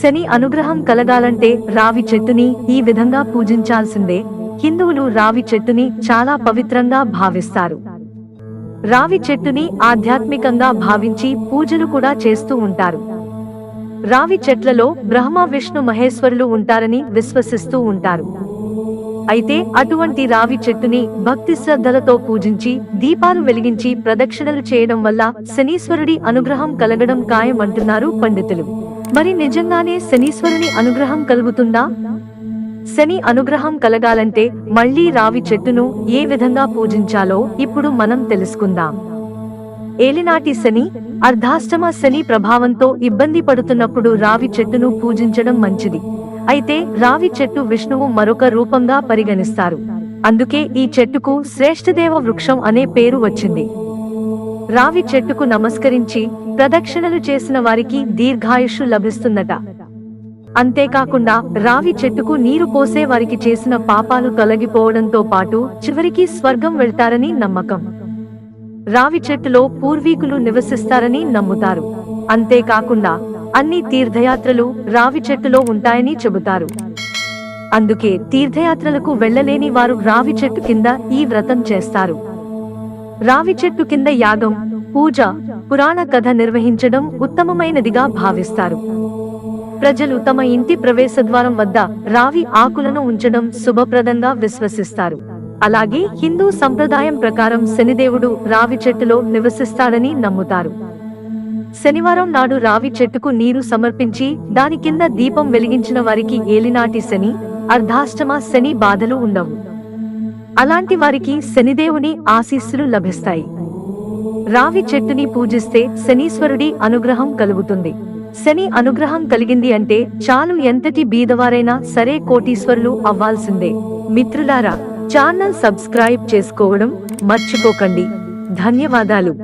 శని అనుగ్రహం కలగాలంటే రావి చెట్టుని ఈ విధంగా పూజించాల్సిందే. హిందువులు రావి చెట్టుని చాలా పవిత్రంగా భావిస్తారు. రావి చెట్టుని ఆధ్యాత్మికంగా భావించి పూజలు కూడా చేస్తూ ఉంటారు. రావి చెట్లలో బ్రహ్మ విష్ణు మహేశ్వరులు ఉంటారని విశ్వసిస్తూ ఉంటారు. అయితే అటువంటి రావి చెట్టుని భక్తి శ్రద్ధలతో పూజించి దీపాలు వెలిగించి ప్రదక్షిణలు చేయడం వల్ల శనీశ్వరుడి అనుగ్రహం కలగడం ఖాయమంటున్నారు పండితులు. మరి నిజంగానే శనీశ్వరుని అనుగ్రహం కలుగుతుందా? శని అనుగ్రహం కలగాలంటే మళ్ళీ రావి చెట్టును ఏ విధంగా పూజించాలో ఇప్పుడు మనం తెలుసుకుందాం. ఏలినాటి శని అర్ధాష్టమ శని ప్రభావంతో ఇబ్బంది పడుతున్నప్పుడు రావి చెట్టును పూజించడం మంచిది. అయితే రావి చెట్టు విష్ణువు మరొక రూపంగా పరిగణిస్తారు. అందుకే ఈ చెట్టుకు శ్రేష్ఠదేవ వృక్షం అనే పేరు వచ్చింది. రావి చెట్టుకు నమస్కరించి ప్రదక్షిణలు చేసిన వారికి దీర్ఘాయుషు లభిస్తుందట. అంతేకాకుండా రావి చెట్టుకు నీరు పోసే వారికి చేసిన పాపాలు తొలగిపోవడంతో పాటు చివరికి స్వర్గం వెళ్తారని నమ్మకం. రావి చెట్టులో పూర్వీకులు నివసిస్తారని నమ్ముతారు. అంతేకాకుండా అన్ని తీర్థయాత్రలు రావి చెట్టులో ఉంటాయని చెబుతారు. అందుకే తీర్థయాత్రలకు వెళ్ళలేని వారు రావి చెట్టు కింద ఈ వ్రతం చేస్తారు. రావి చెట్టు కింద యాగం పూజ పురాణ కథ నిర్వహించడం ఉత్తమమైనదిగా భావిస్తారు. ప్రజలు తమ ఇంటి ప్రవేశద్వారం వద్ద రావి ఆకులను ఉంచడం శుభప్రదంగా విశ్వసిస్తారు. అలాగే హిందూ సంప్రదాయం ప్రకారం శనిదేవుడు రావి చెట్టులో నివసిస్తాడని నమ్ముతారు. శనివారం నాడు రావి చెట్టుకు నీరు సమర్పించి దాని కింద దీపం వెలిగించిన వారికి ఏలినాటి శని అర్ధాష్టమ శని బాధలు ఉండవు. అలాంటి వారికి శనిదేవుని ఆశీస్సులు లభిస్తాయి. రావి చెట్టుని పూజిస్తే శనీశ్వరుడి అనుగ్రహం కలుగుతుంది. శని అనుగ్రహం కలిగింది అంటే చాలు ఎంతటి బీదవారైనా సరే కోటీశ్వరులు అవ్వాల్సిందే. మిత్రులారా ఛానల్ సబ్స్క్రైబ్ చేసుకోవడం మర్చిపోకండి. ధన్యవాదాలు.